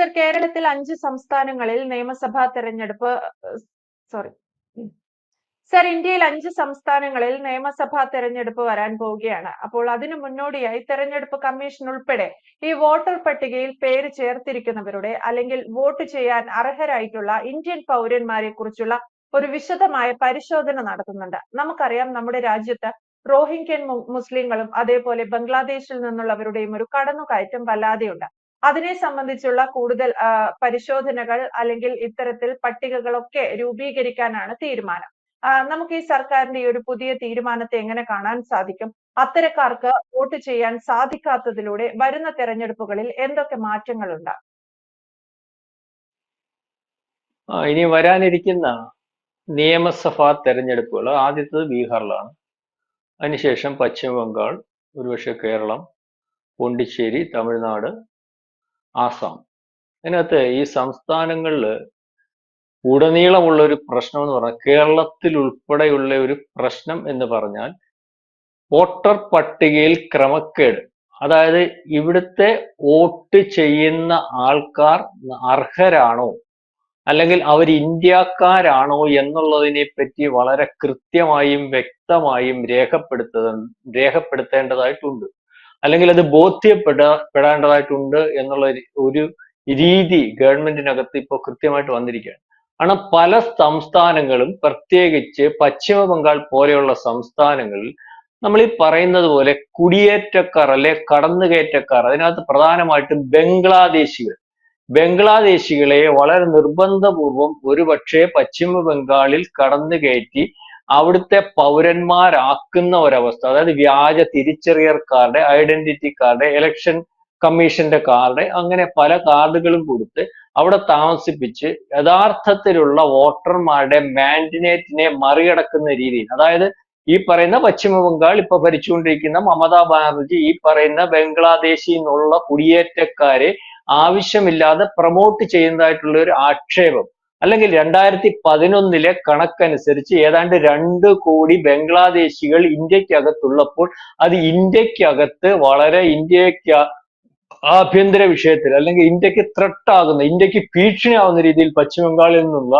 Sir കേരളത്തിൽ അഞ്ച് സംസ്ഥാനങ്ങളിൽ നിയമസഭാ തെരഞ്ഞെടുപ്പ് സോറി. സർ ഇന്ത്യയിൽ അഞ്ച് സംസ്ഥാനങ്ങളിൽ നിയമസഭാ തെരഞ്ഞെടുപ്പ് വരാൻ പോവുകയാണ്. അപ്പോൾ അതിനു മുന്നോടിയായി തെരഞ്ഞെടുപ്പ് കമ്മീഷൻ ഉൾപ്പെടെ ഈ വോട്ടർ പട്ടികയിൽ പേര് ചേർത്തിരിക്കുന്നവരുടെ അല്ലെങ്കിൽ വോട്ട് ചെയ്യാൻ അർഹരായിട്ടുള്ള ഇന്ത്യൻ പൗരന്മാരെ കുറിച്ചുള്ള ഒരു വിശദമായ പരിശോധന നടത്തുന്നുണ്ട്. നമുക്കറിയാം നമ്മുടെ രാജ്യത്ത് റോഹിംഗ്യൻ മുസ്ലിങ്ങളും അതേപോലെ ബംഗ്ലാദേശിൽ നിന്നുള്ളവരുടെയും ഒരു കടന്നുകയറ്റം വല്ലാതെയുണ്ട്. അതിനെ സംബന്ധിച്ചുള്ള കൂടുതൽ പരിശോധനകൾ അല്ലെങ്കിൽ ഇത്തരത്തിൽ പട്ടികകളൊക്കെ രൂപീകരിക്കാനാണ് തീരുമാനം. നമുക്ക് ഈ സർക്കാരിന്റെ ഈ ഒരു പുതിയ തീരുമാനത്തെ എങ്ങനെ കാണാൻ സാധിക്കും? അത്തരക്കാർക്ക് വോട്ട് ചെയ്യാൻ സാധിക്കാത്തതിലൂടെ വരുന്ന തെരഞ്ഞെടുപ്പുകളിൽ എന്തൊക്കെ മാറ്റങ്ങളുണ്ട്? ഉണ്ടാകും ഇനി വരാനിരിക്കുന്ന നിയമസഭാ തെരഞ്ഞെടുപ്പുകൾ ആദ്യത്തത് ബീഹാറിലാണ്. അതിനുശേഷം പശ്ചിമ ബംഗാൾ ഒരുപക്ഷെ കേരളം പോണ്ടിച്ചേരി തമിഴ്നാട് ആസാം. അതിനകത്ത് ഈ സംസ്ഥാനങ്ങളിൽ ഉടനീളമുള്ള ഒരു പ്രശ്നം എന്ന് പറഞ്ഞാൽ കേരളത്തിൽ ഉൾപ്പെടെയുള്ള ഒരു പ്രശ്നം എന്ന് പറഞ്ഞാൽ വോട്ടർ പട്ടികയിൽ ക്രമക്കേട്. അതായത് ഇവിടുത്തെ വോട്ട് ചെയ്യുന്ന ആൾക്കാർ അർഹരാണോ? അല്ലെങ്കിൽ അവർ ഇന്ത്യക്കാരാണോ എന്നുള്ളതിനെ പറ്റി വളരെ കൃത്യമായും വ്യക്തമായും രേഖപ്പെടുത്ത രേഖപ്പെടുത്തേണ്ടതായിട്ടുണ്ട്. അല്ലെങ്കിൽ അത് ബോധ്യപ്പെട പെടേണ്ടതായിട്ടുണ്ട് എന്നുള്ള ഒരു- രീതി ഗവൺമെന്റിനകത്ത് ഇപ്പോൾ കൃത്യമായിട്ട് വന്നിരിക്കുകയാണ്. കാരണം പല സംസ്ഥാനങ്ങളും പ്രത്യേകിച്ച് പശ്ചിമ ബംഗാൾ പോലെയുള്ള സംസ്ഥാനങ്ങളിൽ നമ്മൾ ഈ പറയുന്നത് പോലെ കുടിയേറ്റക്കാർ അല്ലെ കടന്നുകയറ്റക്കാർ അതിനകത്ത് പ്രധാനമായിട്ടും ബംഗ്ലാദേശികൾ. ബംഗ്ലാദേശികളെ വളരെ നിർബന്ധപൂർവം ഒരുപക്ഷെ പശ്ചിമ ബംഗാളിൽ അവിടുത്തെ പൗരന്മാരാക്കുന്ന ഒരവസ്ഥ അതായത് വ്യാജ തിരിച്ചറിയൽ കാർഡ് ഐഡന്റിറ്റി കാർഡ് ഇലക്ഷൻ കമ്മീഷന്റെ കാർഡ് അങ്ങനെ പല കാർഡുകളും കൊടുത്ത് അവിടെ താമസിപ്പിച്ച് യഥാർത്ഥത്തിലുള്ള വോട്ടർമാരുടെ മാൻഡിനേറ്റിനെ മറികടക്കുന്ന രീതിയിൽ അതായത് ഈ പറയുന്ന പശ്ചിമ ബംഗാൾ ഇപ്പൊ ഭരിച്ചുകൊണ്ടിരിക്കുന്ന മമതാ ബാനർജി ഈ പറയുന്ന ബംഗ്ലാദേശിൽ നിന്നുള്ള കുടിയേറ്റക്കാരെ ആവശ്യമില്ലാതെ പ്രൊമോട്ട് ചെയ്യുന്നതായിട്ടുള്ള ഒരു ആക്ഷേപം. അല്ലെങ്കിൽ രണ്ടായിരത്തി പതിനൊന്നിലെ കണക്കനുസരിച്ച് ഏതാണ്ട് രണ്ട് കോടി ബംഗ്ലാദേശികൾ ഇന്ത്യക്കകത്തുള്ളപ്പോൾ അത് ഇന്ത്യക്കകത്ത് വളരെ ഇന്ത്യയ്ക്ക് ആഭ്യന്തര വിഷയത്തിൽ അല്ലെങ്കിൽ ഇന്ത്യയ്ക്ക് ത്രട്ടാകുന്ന ഇന്ത്യയ്ക്ക് ഭീഷണിയാവുന്ന രീതിയിൽ പശ്ചിമ ബംഗാളിൽ നിന്നുള്ള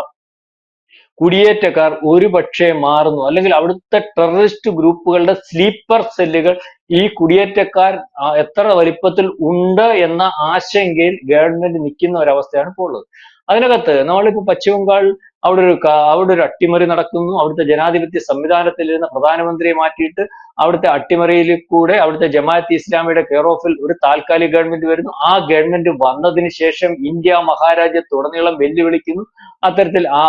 കുടിയേറ്റക്കാർ ഒരുപക്ഷെ മാറുന്നു. അല്ലെങ്കിൽ അവിടുത്തെ ടെററിസ്റ്റ് ഗ്രൂപ്പുകളുടെ സ്ലീപ്പർ സെല്ലുകൾ ഈ കുടിയേറ്റക്കാർ എത്ര വലിപ്പത്തിൽ ഉണ്ട് എന്ന ആശങ്കയിൽ ഗവൺമെന്റ് നിൽക്കുന്ന ഒരവസ്ഥയാണ് ഇപ്പോൾ ഉള്ളത്. അതിനകത്ത് നമ്മളിപ്പോ പശ്ചിമ ബംഗാൾ അവിടെ ഒരു അവിടെ ഒരു അട്ടിമറി നടക്കുന്നു. അവിടുത്തെ ജനാധിപത്യ സംവിധാനത്തിലിരുന്ന പ്രധാനമന്ത്രിയെ മാറ്റിയിട്ട് അവിടുത്തെ അട്ടിമറിയിൽ കൂടെ അവിടുത്തെ ജമാഅത്ത് ഇസ്ലാമിയുടെ കെയർ ഓഫിൽ ഒരു താൽക്കാലിക ഗവൺമെന്റ് വരുന്നു. ആ ഗവൺമെന്റ് വന്നതിന് ശേഷം ഇന്ത്യ മഹാരാജ്യത്തുടനീളം വെല്ലുവിളിക്കുന്നു. അത്തരത്തിൽ ആ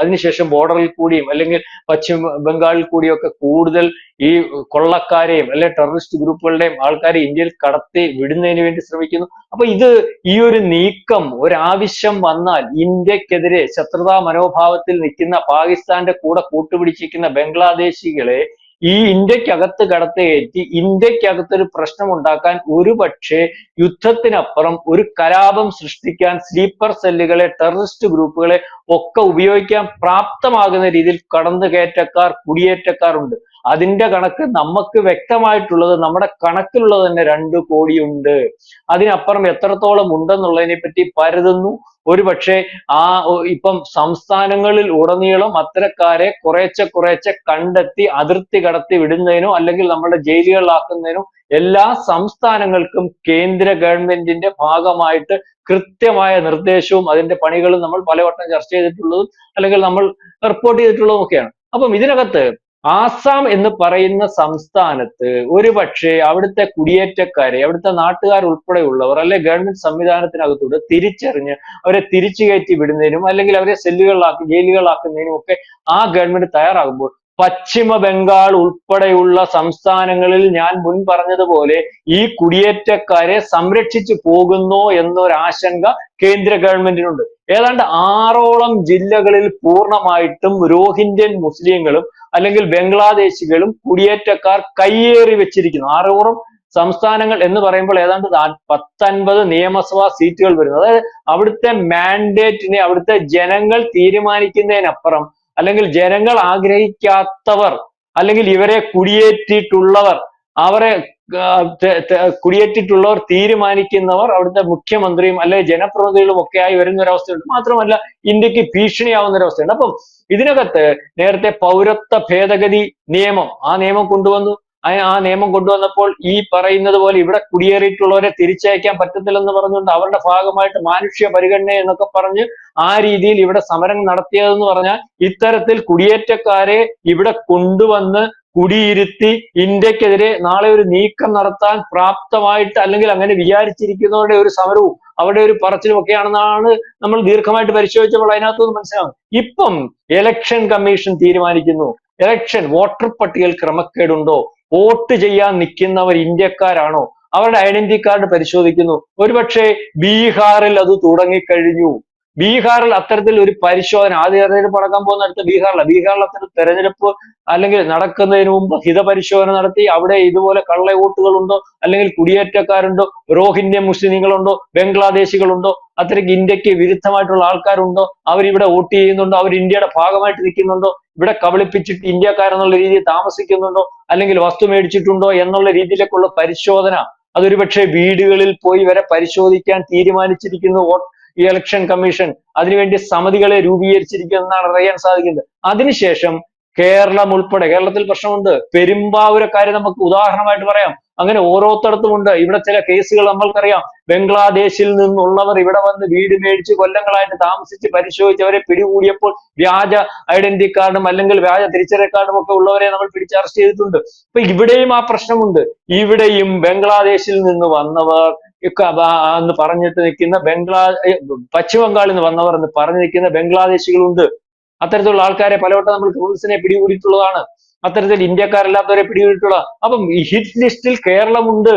അതിനുശേഷം ബോർഡറിൽ കൂടിയും അല്ലെങ്കിൽ പശ്ചിമ ബംഗാളിൽ കൂടിയൊക്കെ കൂടുതൽ ഈ കൊള്ളക്കാരെയും അല്ലെ ടെററിസ്റ്റ് ഗ്രൂപ്പുകളുടെയും ആൾക്കാരെ ഇന്ത്യയിൽ കടത്തി വിടുന്നതിന് വേണ്ടി ശ്രമിക്കുന്നു. അപ്പൊ ഇത് ഈ ഒരു നീക്കം ഒരാവശ്യം വന്നാൽ ഇന്ത്യക്കെതിരെ ശത്രുതാ മനോഭാവത്തിൽ നിൽക്കുന്ന പാകിസ്ഥാന്റെ കൂടെ കൂട്ടുപിടിച്ചിരിക്കുന്ന ബംഗ്ലാദേശികളെ ഈ ഇന്ത്യക്കകത്ത് കടത്തുകയറ്റി ഇന്ത്യക്കകത്ത് ഒരു പ്രശ്നം ഉണ്ടാക്കാൻ ഒരു പക്ഷേ യുദ്ധത്തിനപ്പുറം ഒരു കലാപം സൃഷ്ടിക്കാൻ സ്ലീപ്പർ സെല്ലുകളെ ടെററിസ്റ്റ് ഗ്രൂപ്പുകളെ ഒക്കെ ഉപയോഗിക്കാൻ പ്രാപ്തമാകുന്ന രീതിയിൽ കടന്നുകയറ്റക്കാർ കുടിയേറ്റക്കാർ ഉണ്ട്. അതിന്റെ കണക്ക് നമുക്ക് വ്യക്തമായിട്ടുള്ളത് നമ്മുടെ കണക്കിലുള്ളത് തന്നെ രണ്ട് കോടിയുണ്ട്. അതിനപ്പുറം എത്രത്തോളം ഉണ്ടെന്നുള്ളതിനെ പറ്റി പരതുന്നു. ഒരു പക്ഷേ ആ ഇപ്പം സംസ്ഥാനങ്ങളിൽ ഉടനീളം അത്തരക്കാരെ കുറേച്ചെ കുറേച്ചെ കണ്ടെത്തി അതിർത്തി കടത്തി വിടുന്നതിനോ അല്ലെങ്കിൽ നമ്മുടെ ജയിലുകളിലാക്കുന്നതിനോ എല്ലാ സംസ്ഥാനങ്ങൾക്കും കേന്ദ്ര ഗവൺമെന്റിന്റെ ഭാഗമായിട്ട് കൃത്യമായ നിർദ്ദേശവും അതിന്റെ പണികളും നമ്മൾ പലവട്ടം ചർച്ച ചെയ്തിട്ടുള്ളതും അല്ലെങ്കിൽ നമ്മൾ റിപ്പോർട്ട് ചെയ്തിട്ടുള്ളതും ഒക്കെയാണ്. അപ്പം ഇതിനകത്ത് ആസാം എന്ന് പറയുന്ന സംസ്ഥാനത്ത് ഒരു പക്ഷേ അവിടുത്തെ കുടിയേറ്റക്കാരെ അവിടുത്തെ നാട്ടുകാർ ഉൾപ്പെടെയുള്ളവർ അല്ലെ ഗവൺമെന്റ് സംവിധാനത്തിനകത്തൂടെ തിരിച്ചറിഞ്ഞ് അവരെ തിരിച്ചു കയറ്റി വിടുന്നതിനും അല്ലെങ്കിൽ അവരെ സെല്ലുകളിലാക്കി ജയിലുകളിലാക്കുന്നതിനും ഒക്കെ ആ ഗവൺമെന്റ് തയ്യാറാകുമ്പോൾ പശ്ചിമ ബംഗാൾ ഉൾപ്പെടെയുള്ള സംസ്ഥാനങ്ങളിൽ ഞാൻ മുൻ പറഞ്ഞതുപോലെ ഈ കുടിയേറ്റക്കാരെ സംരക്ഷിച്ചു പോകുന്നു എന്നൊരാശങ്ക കേന്ദ്ര ഗവൺമെന്റിനുണ്ട്. ഏതാണ്ട് ആറോളം ജില്ലകളിൽ പൂർണമായിട്ടും രോഹിന്ത്യൻ മുസ്ലിങ്ങളും അല്ലെങ്കിൽ ബംഗ്ലാദേശികളും കുടിയേറ്റക്കാർ കയ്യേറി വെച്ചിരിക്കുന്നു. ആറോളം സംസ്ഥാനങ്ങൾ എന്ന് പറയുമ്പോൾ ഏതാണ്ട് പത്തൊൻപത് നിയമസഭാ സീറ്റുകൾ വരുന്നു. അതായത് അവിടുത്തെ മാൻഡേറ്റിനെ അവിടുത്തെ ജനങ്ങൾ തീരുമാനിക്കുന്നതിനപ്പുറം അല്ലെങ്കിൽ ജനങ്ങൾ ആഗ്രഹിക്കാത്തവർ അല്ലെങ്കിൽ ഇവരെ കുടിയേറ്റിട്ടുള്ളവർ അവരെ കുടിയേറ്റിട്ടുള്ളവർ തീരുമാനിക്കുന്നവർ അവിടുത്തെ മുഖ്യമന്ത്രിയും അല്ലെ ജനപ്രതിനിധികളും ഒക്കെ ആയി വരുന്ന ഒരു അവസ്ഥയുണ്ട് മാത്രമല്ല ഇന്ത്യയ്ക്ക് ഭീഷണിയാവുന്ന ഒരു അവസ്ഥയുണ്ട് അപ്പം ഇതിനകത്ത് നേരത്തെ പൗരത്വ ഭേദഗതി നിയമം ആ നിയമം കൊണ്ടുവന്നു. ആ നിയമം കൊണ്ടുവന്നപ്പോൾ ഈ പറയുന്നത് പോലെ ഇവിടെ കുടിയേറിയിട്ടുള്ളവരെ തിരിച്ചയക്കാൻ പറ്റത്തില്ലെന്ന് പറഞ്ഞുകൊണ്ട് അവരുടെ ഭാഗമായിട്ട് മാനുഷ്യ പരിഗണന എന്നൊക്കെ പറഞ്ഞ് ആ രീതിയിൽ ഇവിടെ സമരം നടത്തിയതെന്ന് പറഞ്ഞാൽ ഇത്തരത്തിൽ കുടിയേറ്റക്കാരെ ഇവിടെ കൊണ്ടുവന്ന് കുടിയിരുത്തി ഇന്ത്യക്കെതിരെ നാളെ ഒരു നീക്കം നടത്താൻ പ്രാപ്തമായിട്ട് അല്ലെങ്കിൽ അങ്ങനെ വിചാരിച്ചിരിക്കുന്നവരുടെ ഒരു സമരവും അവരുടെ ഒരു പറച്ചിലും ഒക്കെയാണെന്നാണ് നമ്മൾ ദീർഘമായിട്ട് പരിശോധിച്ചപ്പോൾ അതിനകത്തുനിന്ന് മനസ്സിലാവും ഇപ്പം ഇലക്ഷൻ കമ്മീഷൻ തീരുമാനിക്കുന്നു. ഇലക്ഷൻ വോട്ടർ പട്ടികയിൽ ക്രമക്കേടുണ്ടോ? വോട്ട് ചെയ്യാൻ നിൽക്കുന്നവർ ഇന്ത്യക്കാരാണോ? അവരുടെ ഐഡന്റിറ്റി കാർഡ് പരിശോധിക്കുന്നു. ഒരുപക്ഷെ ബീഹാറിൽ അത് തുടങ്ങിക്കഴിഞ്ഞു. ബീഹാറിൽ അത്തരത്തിൽ ഒരു പരിശോധന ആദ്യ തെരഞ്ഞെടുപ്പ് നടക്കാൻ പോകുന്ന അടുത്ത ബീഹാറില. ബീഹാറിൽ അത്തരം തെരഞ്ഞെടുപ്പ് അല്ലെങ്കിൽ നടക്കുന്നതിന് മുമ്പ് ഹിതപരിശോധന നടത്തി അവിടെ ഇതുപോലെ കള്ള വോട്ടുകളുണ്ടോ അല്ലെങ്കിൽ കുടിയേറ്റക്കാരുണ്ടോ റോഹിന്യ മുസ്ലിങ്ങളുണ്ടോ ബംഗ്ലാദേശികളുണ്ടോ അത്രയ്ക്ക് ഇന്ത്യയ്ക്ക് വിരുദ്ധമായിട്ടുള്ള ആൾക്കാരുണ്ടോ അവരിവിടെ വോട്ട് ചെയ്യുന്നുണ്ടോ അവർ ഇന്ത്യയുടെ ഭാഗമായിട്ട് നിൽക്കുന്നുണ്ടോ ഇവിടെ കബളിപ്പിച്ചിട്ട് ഇന്ത്യക്കാരെന്നുള്ള രീതിയിൽ താമസിക്കുന്നുണ്ടോ അല്ലെങ്കിൽ വസ്തു മേടിച്ചിട്ടുണ്ടോ എന്നുള്ള രീതിയിലേക്കുള്ള പരിശോധന. അതൊരു പക്ഷേ വീടുകളിൽ പോയി വരെ പരിശോധിക്കാൻ തീരുമാനിച്ചിരിക്കുന്നു ഈ ഇലക്ഷൻ കമ്മീഷൻ അതിനുവേണ്ടി സമിതികളെ രൂപീകരിച്ചിരിക്കുന്നതാണ് അറിയാൻ സാധിക്കുന്നത്. അതിനുശേഷം കേരളം ഉൾപ്പെടെ കേരളത്തിൽ പ്രശ്നമുണ്ട്. പെരുമ്പാവൂരക്കാരെ നമുക്ക് ഉദാഹരണമായിട്ട് പറയാം. അങ്ങനെ ഓരോരുത്തടത്തും ഉണ്ട്. ഇവിടെ ചില കേസുകൾ നമ്മൾക്കറിയാം. ബംഗ്ലാദേശിൽ നിന്നുള്ളവർ ഇവിടെ വന്ന് വീട് മേടിച്ച് കൊല്ലങ്ങളായിട്ട് താമസിച്ച് പരിശോധിച്ച് അവരെ പിടികൂടിയപ്പോൾ വ്യാജ ഐഡന്റിറ്റി കാർഡും അല്ലെങ്കിൽ വ്യാജ തിരിച്ചറിയൽ കാർഡും ഒക്കെ ഉള്ളവരെ നമ്മൾ പിടിച്ച് അറസ്റ്റ് ചെയ്തിട്ടുണ്ട്. അപ്പൊ ഇവിടെയും ആ പ്രശ്നമുണ്ട്. ഇവിടെയും ബംഗ്ലാദേശിൽ നിന്ന് വന്നവർ എന്ന് പറഞ്ഞിട്ട് നിൽക്കുന്ന ബംഗ്ലാ പശ്ചിമ ബംഗാളിൽ നിന്ന് വന്നവർ എന്ന് പറഞ്ഞു നിൽക്കുന്ന ബംഗ്ലാദേശികളുണ്ട്. അത്തരത്തിലുള്ള ആൾക്കാരെ പലവട്ടം നമ്മൾ റൂൾസിനെ പിടികൂടിയിട്ടുള്ളതാണ്. അത്തരത്തിൽ ഇന്ത്യക്കാരല്ലാത്തവരെ പിടികൂടിയിട്ടുള്ള അപ്പം ഹിറ്റ് ലിസ്റ്റിൽ കേരളമുണ്ട്.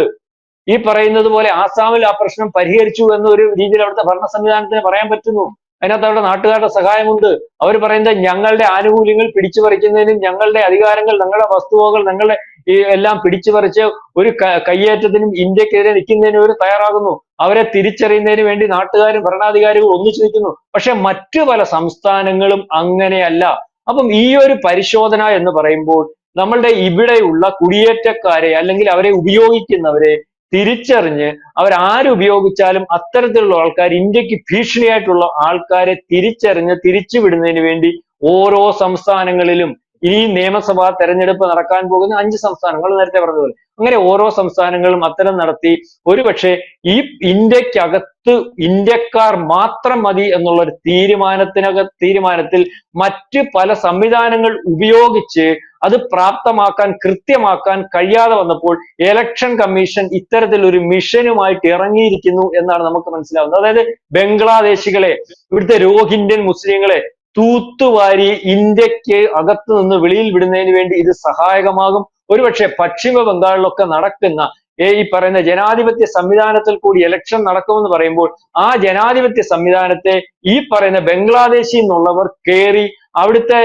ഈ പറയുന്നത് പോലെ ആസാമിൽ ആ പ്രശ്നം പരിഹരിച്ചു എന്നൊരു രീതിയിൽ അവിടുത്തെ ഭരണ സംവിധാനത്തിന് പറയാൻ പറ്റുന്നു. അതിനകത്ത് അവിടെ നാട്ടുകാരുടെ സഹായമുണ്ട്. അവർ പറയുന്നത് ഞങ്ങളുടെ ആനുകൂല്യങ്ങൾ പിടിച്ചു പറിക്കുന്നതിനും ഞങ്ങളുടെ അധികാരങ്ങൾ ഞങ്ങളുടെ വസ്തുവകകൾ ഞങ്ങളുടെ ഈ എല്ലാം പിടിച്ചു പറിച്ച് ഒരു കയ്യേറ്റത്തിനും ഇന്ത്യക്കെതിരെ നിൽക്കുന്നതിനും അവർ തയ്യാറാകുന്നു. അവരെ തിരിച്ചറിയുന്നതിന് വേണ്ടി നാട്ടുകാരും ഭരണാധികാരികളും ഒന്നിച്ചു നിൽക്കുന്നു. പക്ഷെ മറ്റു പല സംസ്ഥാനങ്ങളും അങ്ങനെയല്ല. അപ്പം ഈ ഒരു പരിശോധന എന്ന് പറയുമ്പോൾ നമ്മളുടെ ഇവിടെയുള്ള കുടിയേറ്റക്കാരെ അല്ലെങ്കിൽ അവരെ ഉപയോഗിക്കുന്നവരെ തിരിച്ചറിഞ്ഞ് അവരാരുപയോഗിച്ചാലും അത്തരത്തിലുള്ള ആൾക്കാർ ഇന്ത്യയ്ക്ക് ഭീഷണിയായിട്ടുള്ള ആൾക്കാരെ തിരിച്ചറിഞ്ഞ് തിരിച്ചുവിടുന്നതിന് വേണ്ടി ഓരോ സംസ്ഥാനങ്ങളിലും ഈ നിയമസഭാ തെരഞ്ഞെടുപ്പ് നടക്കാൻ പോകുന്ന അഞ്ച് സംസ്ഥാനങ്ങൾ നേരത്തെ പറഞ്ഞതുപോലെ. അങ്ങനെ ഓരോ സംസ്ഥാനങ്ങളും അത്തരം നടത്തി ഒരുപക്ഷെ ഈ ഇന്ത്യക്കകത്ത് ഇന്ത്യക്കാർ മാത്രം മതി എന്നുള്ള ഒരു തീരുമാനത്തിനക തീരുമാനത്തിൽ മറ്റ് പല സംവിധാനങ്ങൾ ഉപയോഗിച്ച് അത് പ്രാപ്തമാക്കാൻ കൃത്യമാക്കാൻ കഴിയാതെ വന്നപ്പോൾ ഇലക്ഷൻ കമ്മീഷൻ ഇത്തരത്തിൽ ഒരു മിഷനുമായിട്ട് ഇറങ്ങിയിരിക്കുന്നു എന്നാണ് നമുക്ക് മനസ്സിലാവുന്നത്. അതായത് ബംഗ്ലാദേശികളെ ഇവിടുത്തെ രോഹിന്ത്യൻ മുസ്ലിങ്ങളെ തൂത്തുവാരി ഇന്ത്യയ്ക്ക് അകത്ത് നിന്ന് വെളിയിൽ വിടുന്നതിന് വേണ്ടി ഇത് സഹായകമാകും. ഒരുപക്ഷെ പശ്ചിമ ബംഗാളിലൊക്കെ നടക്കുന്ന ഈ പറയുന്ന ജനാധിപത്യ സംവിധാനത്തിൽ കൂടി ഇലക്ഷൻ നടക്കുമെന്ന് പറയുമ്പോൾ ആ ജനാധിപത്യ സംവിധാനത്തെ ഈ പറയുന്ന ബംഗ്ലാദേശിൽ നിന്നുള്ളവർ കയറി അവിടുത്തെ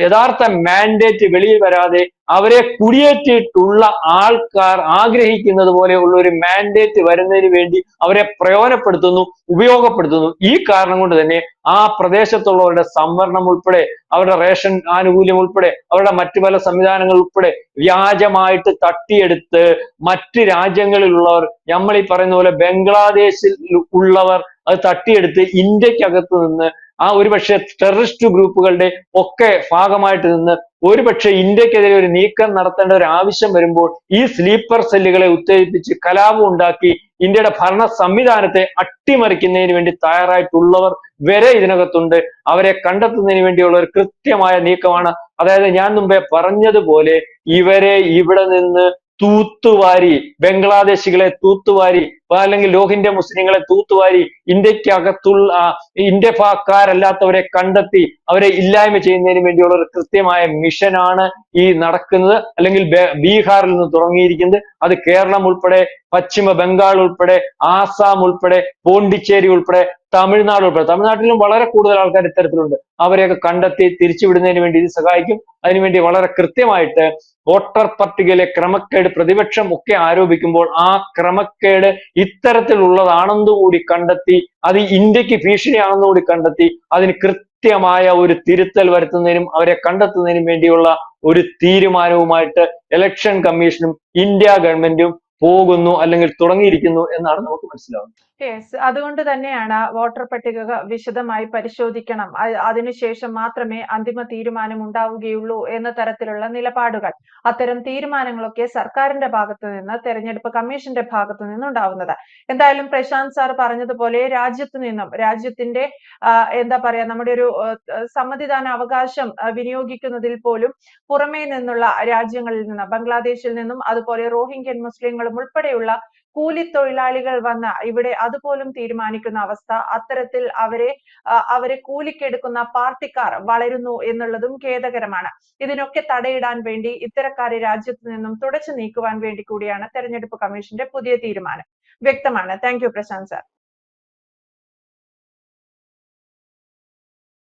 യഥാർത്ഥ മാൻഡേറ്റ് വെളിയിൽ വരാതെ അവരെ കുടിയേറ്റിട്ടുള്ള ആൾക്കാർ ആഗ്രഹിക്കുന്നത് പോലെയുള്ള ഒരു മാൻഡേറ്റ് വരുന്നതിന് വേണ്ടി അവരെ പ്രയോജനപ്പെടുത്തുന്നു ഉപയോഗപ്പെടുത്തുന്നു. ഈ കാരണം കൊണ്ട് തന്നെ ആ പ്രദേശത്തുള്ളവരുടെ സംവരണം ഉൾപ്പെടെ അവരുടെ റേഷൻ ആനുകൂല്യം ഉൾപ്പെടെ അവരുടെ മറ്റു പല സംവിധാനങ്ങൾ ഉൾപ്പെടെ വ്യാജമായിട്ട് തട്ടിയെടുത്ത് മറ്റ് രാജ്യങ്ങളിലുള്ളവർ നമ്മൾ ഈ പറയുന്ന പോലെ ബംഗ്ലാദേശിൽ ഉള്ളവർ അത് തട്ടിയെടുത്ത് ഇന്ത്യക്കകത്ത് നിന്ന് ആ ഒരുപക്ഷെ ടെററിസ്റ്റ് ഗ്രൂപ്പുകളുടെ ഒക്കെ ഭാഗമായിട്ട് നിന്ന് ഒരുപക്ഷെ ഇന്ത്യക്കെതിരെ ഒരു നീക്കം നടത്തേണ്ട ഒരു ആവശ്യം വരുമ്പോൾ ഈ സ്ലീപ്പർ സെല്ലുകളെ ഉത്തേജിപ്പിച്ച് കലാപം ഉണ്ടാക്കി ഇന്ത്യയുടെ ഭരണ സംവിധാനത്തെ അട്ടിമറിക്കുന്നതിന് വേണ്ടി തയ്യാറായിട്ടുള്ളവർ വരെ ഇതിനകത്തുണ്ട്. അവരെ കണ്ടെത്തുന്നതിന് വേണ്ടിയുള്ള ഒരു കൃത്യമായ നീക്കമാണ്. അതായത് ഞാൻ മുമ്പേ പറഞ്ഞതുപോലെ ഇവരെ ഇവിടെ നിന്ന് തൂത്തുവാരി ബംഗ്ലാദേശികളെ തൂത്തുവാരി അല്ലെങ്കിൽ ലോഹിന്റെ മുസ്ലിങ്ങളെ തൂത്തുവാരി ഇന്ത്യക്കകത്തുള്ള ഇന്ത്യ ഇന്ത്യക്കാരല്ലാത്തവരെ കണ്ടെത്തി അവരെ ഇല്ലായ്മ ചെയ്യുന്നതിന് വേണ്ടിയുള്ള ഒരു കൃത്യമായ മിഷനാണ് ഈ നടക്കുന്നത്. അല്ലെങ്കിൽ ബീഹാറിൽ നിന്ന് തുടങ്ങിയിരിക്കുന്നത്. അത് കേരളം ഉൾപ്പെടെ പശ്ചിമ ബംഗാൾ ഉൾപ്പെടെ ആസാം ഉൾപ്പെടെ പോണ്ടിച്ചേരി ഉൾപ്പെടെ തമിഴ്നാട് ഉൾപ്പെടെ. തമിഴ്നാട്ടിലും വളരെ കൂടുതൽ ആൾക്കാർ ഇത്തരത്തിലുണ്ട്. അവരെയൊക്കെ കണ്ടെത്തി തിരിച്ചുവിടുന്നതിന് വേണ്ടി ഇത് സഹായിക്കും. അതിനുവേണ്ടി വളരെ കൃത്യമായിട്ട് വോട്ടർ പട്ടികയിലെ ക്രമക്കേട് പ്രതിപക്ഷം ഒക്കെ ആരോപിക്കുമ്പോൾ ആ ക്രമക്കേട് ഇത്തരത്തിലുള്ളതാണെന്ന് കൂടി കണ്ടെത്തി അത് ഇന്ത്യയ്ക്ക് ഭീഷണിയാണെന്ന് കൂടി കണ്ടെത്തി അതിന് കൃത്യമായ ഒരു തിരുത്തൽ വരുത്തുന്നതിനും അവരെ കണ്ടെത്തുന്നതിനും വേണ്ടിയുള്ള ഒരു തീരുമാനവുമായിട്ട് ഇലക്ഷൻ കമ്മീഷനും ഇന്ത്യ ഗവൺമെന്റും പോകുന്നു അല്ലെങ്കിൽ തുടങ്ങിയിരിക്കുന്നു എന്നാണ് നമുക്ക് മനസ്സിലാവുന്നത്. യെസ് അതുകൊണ്ട് തന്നെയാണ് വോട്ടർ പട്ടിക വിശദമായി പരിശോധിക്കണം. അതിനുശേഷം മാത്രമേ അന്തിമ തീരുമാനം ഉണ്ടാവുകയുള്ളൂ എന്ന തരത്തിലുള്ള നിലപാടുകൾ. അത്തരം തീരുമാനങ്ങളൊക്കെ സർക്കാരിന്റെ ഭാഗത്തു നിന്ന് തെരഞ്ഞെടുപ്പ് കമ്മീഷന്റെ ഭാഗത്തു നിന്നുണ്ടാവുന്നത് എന്തായാലും പ്രശാന്ത് സാർ പറഞ്ഞതുപോലെ രാജ്യത്തു നിന്നും രാജ്യത്തിന്റെ എന്താ പറയാ നമ്മുടെ ഒരു സമ്മതിദാന അവകാശം വിനിയോഗിക്കുന്നതിൽ പോലും പുറമേ നിന്നുള്ള രാജ്യങ്ങളിൽ നിന്ന് ബംഗ്ലാദേശിൽ നിന്നും അതുപോലെ റോഹിംഗ്യൻ മുസ്ലിങ്ങളും ഉൾപ്പെടെയുള്ള കൂലിത്തൊഴിലാളികൾ വന്ന് ഇവിടെ അതുപോലും തീരുമാനിക്കുന്ന അവസ്ഥ അത്തരത്തിൽ അവരെ അവരെ കൂലിക്കെടുക്കുന്ന പാർട്ടിക്കാർ വളരുന്നു എന്നുള്ളതും ഖേദകരമാണ്. ഇതിനൊക്കെ തടയിടാൻ വേണ്ടി ഇത്തരക്കാരെ രാജ്യത്ത് നിന്നും തുടച്ചു നീക്കുവാൻ വേണ്ടി കൂടിയാണ് തെരഞ്ഞെടുപ്പ് കമ്മീഷന്റെ പുതിയ തീരുമാനം. വ്യക്തമാണ്. Thank you Prashant sir.